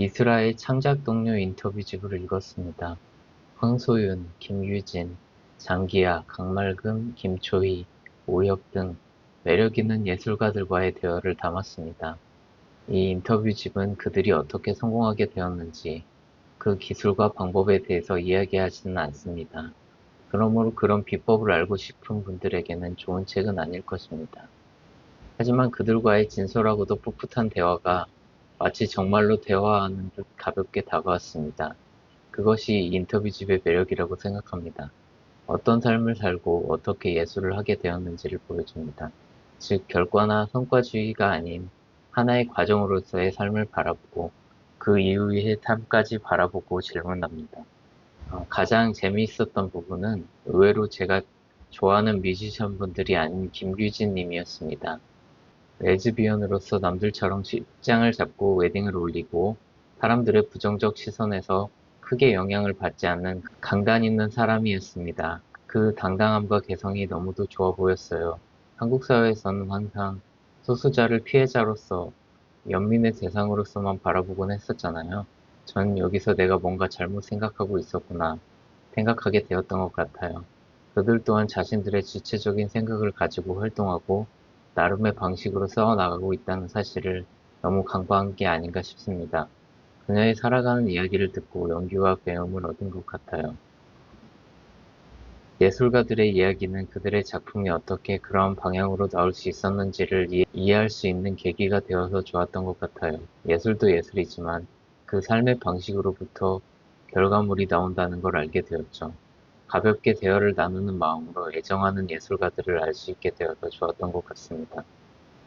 이스라엘 창작 동료 인터뷰 집을 읽었습니다. 황소윤, 김유진, 장기하, 강말금, 김초희, 오혁 등 매력있는 예술가들과의 대화를 담았습니다. 이 인터뷰 집은 그들이 어떻게 성공하게 되었는지 그 기술과 방법에 대해서 이야기하지는 않습니다. 그러므로 그런 비법을 알고 싶은 분들에게는 좋은 책은 아닐 것입니다. 하지만 그들과의 진솔하고도 풋풋한 대화가 마치 정말로 대화하는 듯 가볍게 다가왔습니다. 그것이 이 인터뷰집의 매력이라고 생각합니다. 어떤 삶을 살고 어떻게 예술을 하게 되었는지를 보여줍니다. 즉, 결과나 성과주의가 아닌 하나의 과정으로서의 삶을 바라보고 그 이후의 삶까지 바라보고 질문합니다. 어, 가장 재미있었던 부분은 의외로 제가 좋아하는 뮤지션 분들이 아닌 김규진 님이었습니다. 레즈비언으로서 남들처럼 직장을 잡고 웨딩을 올리고 사람들의 부정적 시선에서 크게 영향을 받지 않는 강단 있는 사람이었습니다. 그 당당함과 개성이 너무도 좋아 보였어요. 한국 사회에서는 항상 소수자를 피해자로서 연민의 대상으로서만 바라보곤 했었잖아요. 전 여기서 내가 뭔가 잘못 생각하고 있었구나 생각하게 되었던 것 같아요. 그들 또한 자신들의 주체적인 생각을 가지고 활동하고 나름의 방식으로 싸워나가고 있다는 사실을 너무 간과한 게 아닌가 싶습니다. 그녀의 살아가는 이야기를 듣고 연기와 배움을 얻은 것 같아요. 예술가들의 이야기는 그들의 작품이 어떻게 그러한 방향으로 나올 수 있었는지를 이- 이해할 수 있는 계기가 되어서 좋았던 것 같아요. 예술도 예술이지만 그 삶의 방식으로부터 결과물이 나온다는 걸 알게 되었죠. 가볍게 대화를 나누는 마음으로 애정하는 예술가들을 알 수 있게 되어서 좋았던 것 같습니다.